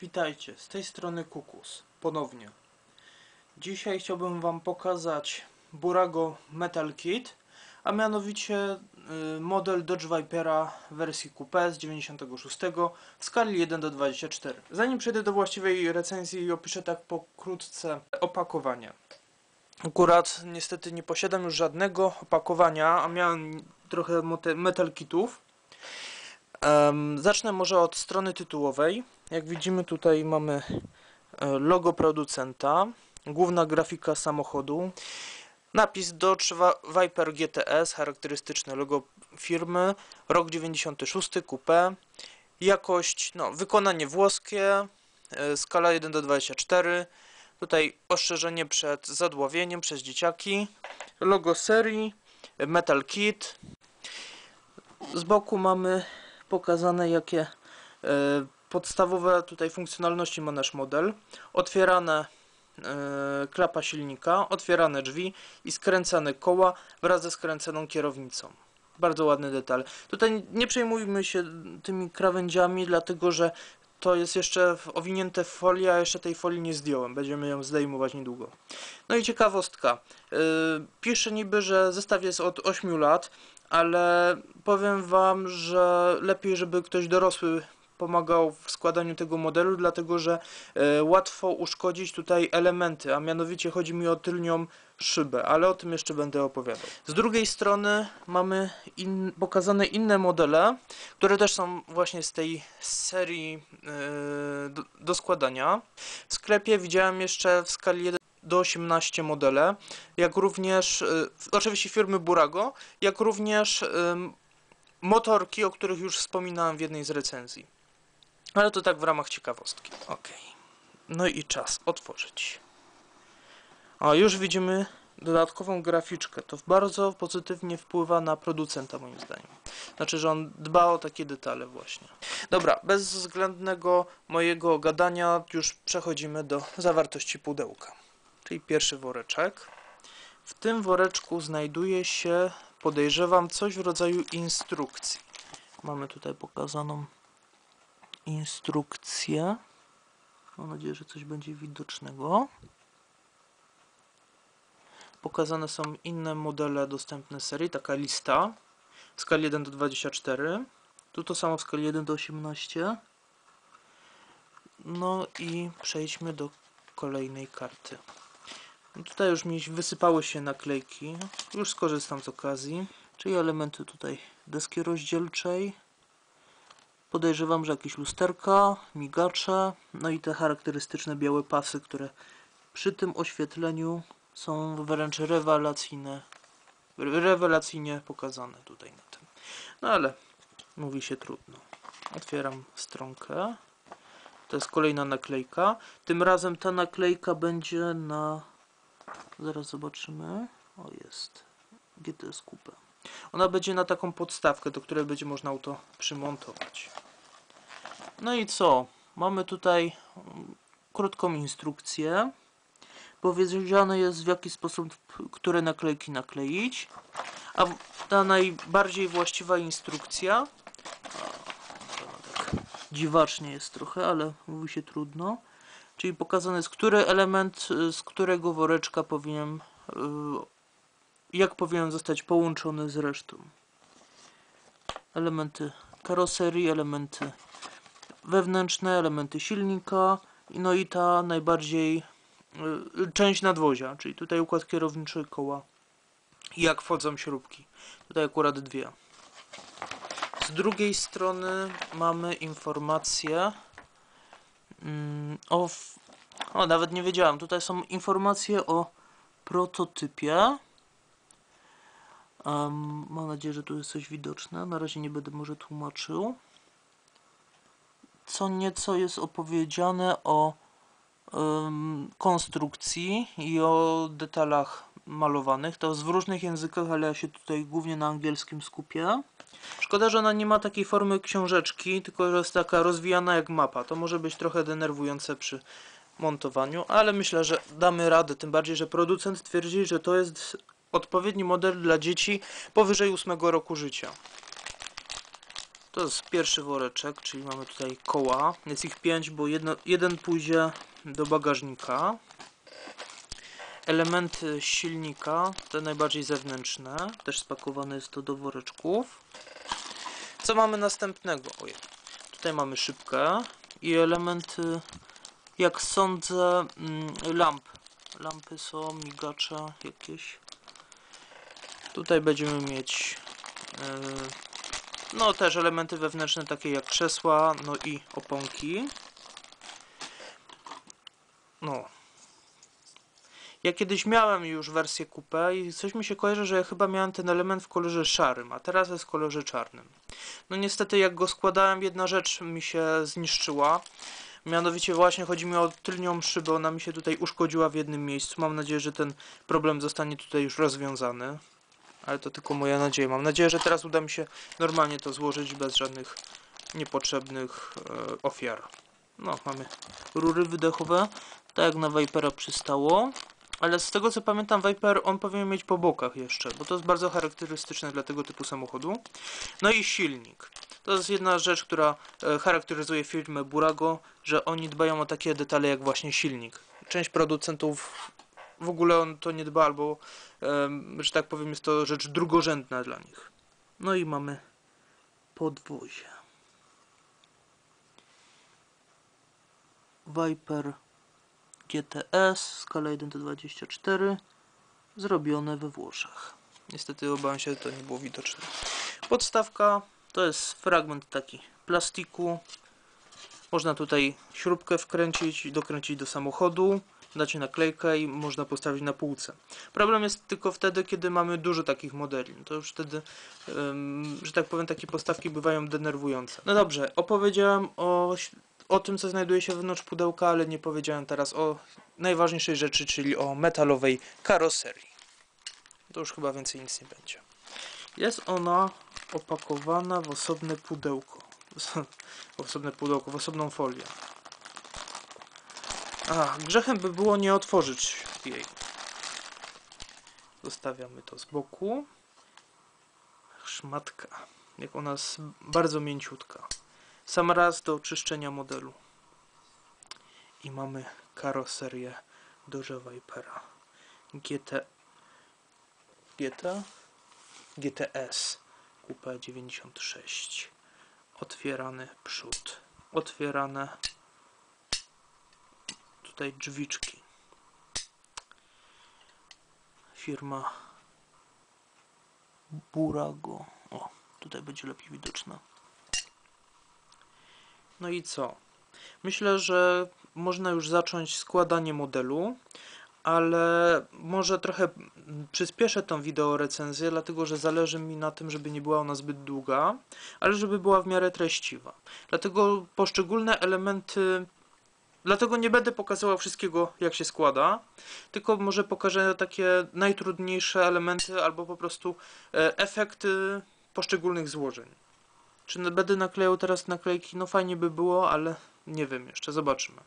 Witajcie, z tej strony Kukus, ponownie. Dzisiaj chciałbym Wam pokazać Burago Metal Kit, a mianowicie y, model Dodge Vipera wersji Coupe z 96 w skali 1 do 24. Zanim przejdę do właściwej recenzji, opiszę tak pokrótce opakowanie. Akurat niestety nie posiadam już żadnego opakowania, a miałem trochę metal kitów. Zacznę może od strony tytułowej. Jak widzimy tutaj mamy e, logo producenta, główna grafika samochodu, napis Dodge Viper GTS, charakterystyczne logo firmy, rok 96, coupé, jakość, no, wykonanie włoskie, e, skala 1 do 24, tutaj ostrzeżenie przed zadławieniem przez dzieciaki, logo serii, e, Metal Kit, z boku mamy pokazane jakie e, podstawowe tutaj funkcjonalności ma nasz model. Otwierane e, klapa silnika, otwierane drzwi i skręcane koła wraz ze skręconą kierownicą. Bardzo ładny detal. Tutaj nie przejmujmy się tymi krawędziami, dlatego że to jest jeszcze owinięte w folię, a jeszcze tej folii nie zdjąłem. Będziemy ją zdejmować niedługo. No i ciekawostka. Yy, pisze niby, że zestaw jest od 8 lat, ale powiem wam, że lepiej, żeby ktoś dorosły pomagał w składaniu tego modelu, dlatego że e, łatwo uszkodzić tutaj elementy, a mianowicie chodzi mi o tylnią szybę, ale o tym jeszcze będę opowiadał. Z drugiej strony mamy in, pokazane inne modele, które też są właśnie z tej serii e, do, do składania. W sklepie widziałem jeszcze w skali 1 do 18 modele, jak również, e, oczywiście firmy Burago, jak również motorki, o których już wspominałem w jednej z recenzji. Ale to tak w ramach ciekawostki. Ok. No i czas otworzyć. O, już widzimy dodatkową graficzkę. To bardzo pozytywnie wpływa na producenta moim zdaniem. Znaczy, że on dba o takie detale właśnie. Dobra, bez względnego mojego gadania już przechodzimy do zawartości pudełka. Czyli pierwszy woreczek. W tym woreczku znajduje się, podejrzewam, coś w rodzaju instrukcji. Mamy tutaj pokazaną instrukcję. Mam nadzieję, że coś będzie widocznego. Pokazane są inne modele dostępne serii, taka lista w skali 1 do 24. Tu to samo w skali 1 do 18. No i przejdźmy do kolejnej karty. No tutaj już mi wysypały się naklejki. Już skorzystam z okazji. Czyli elementy tutaj deski rozdzielczej. Podejrzewam, że jakieś lusterka, migacze, no i te charakterystyczne białe pasy, które przy tym oświetleniu są wręcz rewelacyjne, rewelacyjnie pokazane tutaj na tym. No ale mówi się trudno. Otwieram stronkę. To jest kolejna naklejka. Tym razem ta naklejka będzie na... Zaraz zobaczymy. O jest. GTS Coupe. Ona będzie na taką podstawkę, do której będzie można auto przymontować. No i co? Mamy tutaj mm, krótką instrukcję. Powiedziane jest w jaki sposób które naklejki nakleić. A ta najbardziej właściwa instrukcja. o, tak dziwacznie jest trochę, ale mówi się trudno. Czyli pokazane jest, który element y, z którego woreczka powinien y, jak powinien zostać połączony z resztą. Elementy karoserii, elementy wewnętrzne, elementy silnika, no i ta najbardziej y, część nadwozia, czyli tutaj układ kierowniczy koła jak wchodzą śrubki. Tutaj akurat dwie. Z drugiej strony mamy informacje mm, o, o nawet nie wiedziałem, tutaj są informacje o prototypie Em, mam nadzieję, że tu jest coś widoczne. Na razie nie będę może tłumaczył. Co nieco jest opowiedziane o em, konstrukcji i o detalach malowanych. To jest w różnych językach, ale ja się tutaj głównie na angielskim skupię. Szkoda, że ona nie ma takiej formy książeczki, tylko że jest taka rozwijana jak mapa. To może być trochę denerwujące przy montowaniu, ale myślę, że damy radę. Tym bardziej, że producent twierdzi, że to jest odpowiedni model dla dzieci powyżej 8 roku życia. To jest pierwszy woreczek, czyli mamy tutaj koła. Jest ich pięć, bo jedno, jeden pójdzie do bagażnika. Elementy silnika, te najbardziej zewnętrzne, też spakowane jest to do woreczków. Co mamy następnego? Ojej. Tutaj mamy szybkę i elementy, jak sądzę, mm, lamp. Lampy są, migacze jakieś. Tutaj będziemy mieć yy, no też elementy wewnętrzne takie jak krzesła, no i oponki. No. Ja kiedyś miałem już wersję coupé i coś mi się kojarzy, że ja chyba miałem ten element w kolorze szarym, a teraz jest w kolorze czarnym. No niestety jak go składałem, jedna rzecz mi się zniszczyła. Mianowicie właśnie chodzi mi o tylnią szybę, ona mi się tutaj uszkodziła w jednym miejscu. Mam nadzieję, że ten problem zostanie tutaj już rozwiązany. Ale to tylko moja nadzieja. Mam nadzieję, że teraz uda mi się normalnie to złożyć bez żadnych niepotrzebnych e, ofiar. No, mamy rury wydechowe, tak jak na Vipera przystało. Ale z tego co pamiętam, Viper on powinien mieć po bokach jeszcze, bo to jest bardzo charakterystyczne dla tego typu samochodu. No i silnik. To jest jedna rzecz, która e, charakteryzuje firmę Burago, że oni dbają o takie detale jak właśnie silnik. Część producentów w ogóle on to nie dba, albo, że tak powiem, jest to rzecz drugorzędna dla nich. No i mamy podwozie. Viper GTS, skala 1 do 24, zrobione we Włoszech. Niestety obawiam się, że to nie było widoczne. Podstawka to jest fragment taki plastiku. Można tutaj śrubkę wkręcić dokręcić do samochodu dacie naklejkę i można postawić na półce. Problem jest tylko wtedy, kiedy mamy dużo takich modeli. No To już wtedy, że tak powiem, takie postawki bywają denerwujące. No dobrze, opowiedziałem o, o tym, co znajduje się wewnątrz pudełka, ale nie powiedziałem teraz o najważniejszej rzeczy, czyli o metalowej karoserii. To już chyba więcej nic nie będzie. Jest ona opakowana w osobne pudełko. W osobne pudełko, w osobną folię. A, grzechem by było nie otworzyć jej. Zostawiamy to z boku. Szmatka. Jak ona jest bardzo mięciutka. Sam raz do czyszczenia modelu. I mamy karoserię Dodge Vipera. GT... GT? GTS. Coupe 96. Otwierany przód. Otwierane tutaj drzwiczki. Firma Burago. O, tutaj będzie lepiej widoczna. No i co? Myślę, że można już zacząć składanie modelu, ale może trochę przyspieszę tą wideo recenzję, dlatego że zależy mi na tym, żeby nie była ona zbyt długa, ale żeby była w miarę treściwa. Dlatego poszczególne elementy Dlatego nie będę pokazywał wszystkiego, jak się składa, tylko może pokażę takie najtrudniejsze elementy albo po prostu e, efekty poszczególnych złożeń. Czy będę naklejał teraz naklejki? No fajnie by było, ale nie wiem jeszcze, zobaczymy.